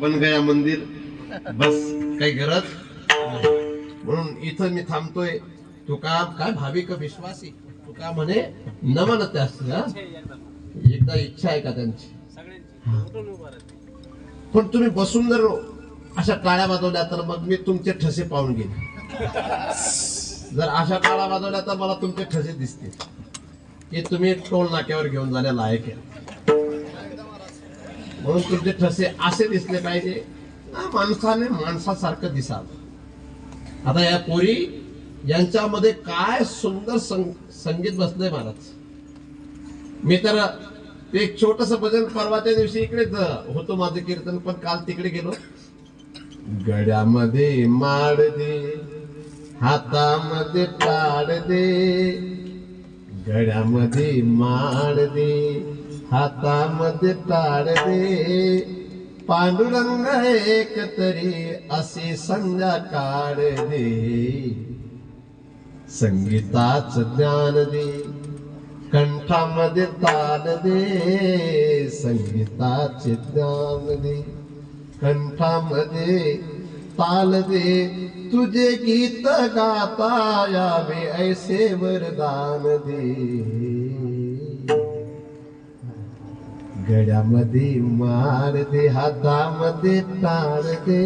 बन गया मंदिर. बस काही गरज नाही. म्हणून इथं मी थांबतोय. तुका काय भाविक विश्वासी? तुका म्हणे नमन एकदा इच्छा आहे का त्यांची? पण तुम्ही बसून जर अशा टाळ्या वाजवल्या तर मग मी तुमचे ठसे पाहून घेईन. जर अशा टाळ्या वाजवल्या तर मला तुमचे ठसे दिसतील. की तुम्ही टोल नाक्यावर घेऊन जाण्या लायक आहे. म्हणून तुमचे ठसे असे दिसले पाहिजे. माणसाने माणसासारखं दिसावं. आता या पोरी यांच्यामध्ये काय सुंदर संग- संगीत बसलंय महाराज मी तर ते एक छोटस भजन परवाच्या दिवशी इकडेच होतो माझं कीर्तन पण काल तिकडे गेलो. गड्यामध्ये माड दे हातामध्ये पाड दे. गड्यामध्ये माड दे हातामध्ये ताड दे. पांडुरंग एक तरी असे संध्याकाळ दे. संगीताच ज्ञान दे. कंठामध्ये ताल दे. संगीताचे ज्ञान दे. कंठामध्ये ताल दे. तुझे गीत गाता यावे ऐसे वरदान दे. गड्यामध्ये मार दे हातामध्ये टाळ दे.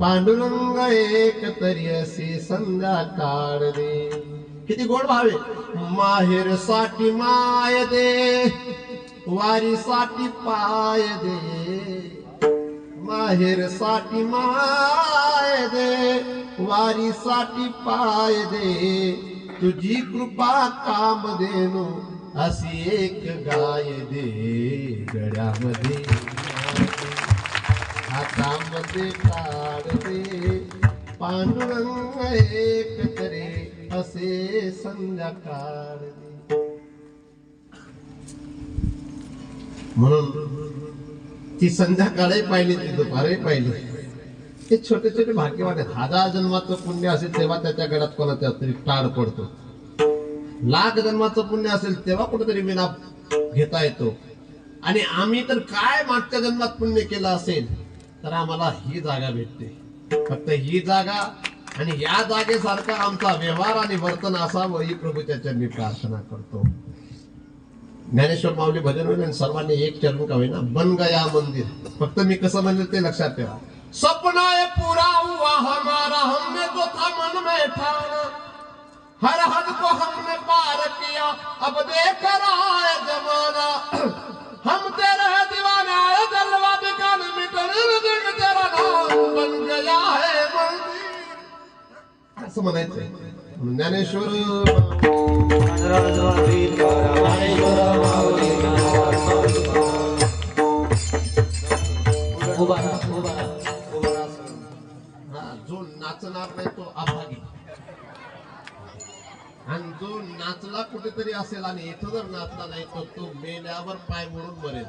पांडुरंग एक तरी असे संध्याकाळ दे. किती गोड भावे माहेरसाठी माय दे वारी साठी पाय दे. माहेरसाठी माय दे वारी साठी पाय दे. तुझी कृपा काम देनो अशी एक गाय दे गड्यामध्ये. हातामध्ये काढ दे पांडुरंग एक तरी असे संध्याकाळ म्हणून ती संध्याकाळही पाहिली ती दुपारही पाहिली. ते छोटे छोटे भाग्यवान आहेत. हजार जन्माचं पुण्य असेल तेव्हा त्याच्या गळ्यात कोणाच्या तरी टाळ पडतो. लाख जन्माचं पुण्य असेल तेव्हा कुठेतरी विना घेता येतो. आणि आम्ही तर काय मागच्या जन्मात पुण्य केलं असेल तर आम्हाला ही जागा भेटते. फक्त ही जागा आणि या जागेसारखा आमचा व्यवहार आणि वर्तन असावं ही प्रभूच्या चरणी प्रार्थना करतो. ज्ञानेश्वर माऊली भजन होईल आणि सर्वांनी एक चरण का होईना बन गया मंदिर. फक्त मी कसं म्हणलं ते लक्षात ठेवा. सपना ये पूरा हुआ हमारा हमने तो था मन में ठाना. हर हर अब देख रहा है जमाना। हम तेरे हैं दीवाने आए जलवा बिकान मिटन दिन तेरा नाम बन गया है मंदिर। असं म्हणायचंय म्हणून ज्ञानेश्वर हा, जो नाचणार नाही तो अभागी। आणि जो नाचला कुठेतरी असेल आणि इथं जर नाचला नाही तर तो मेल्यावर पाय मोडून मरेल.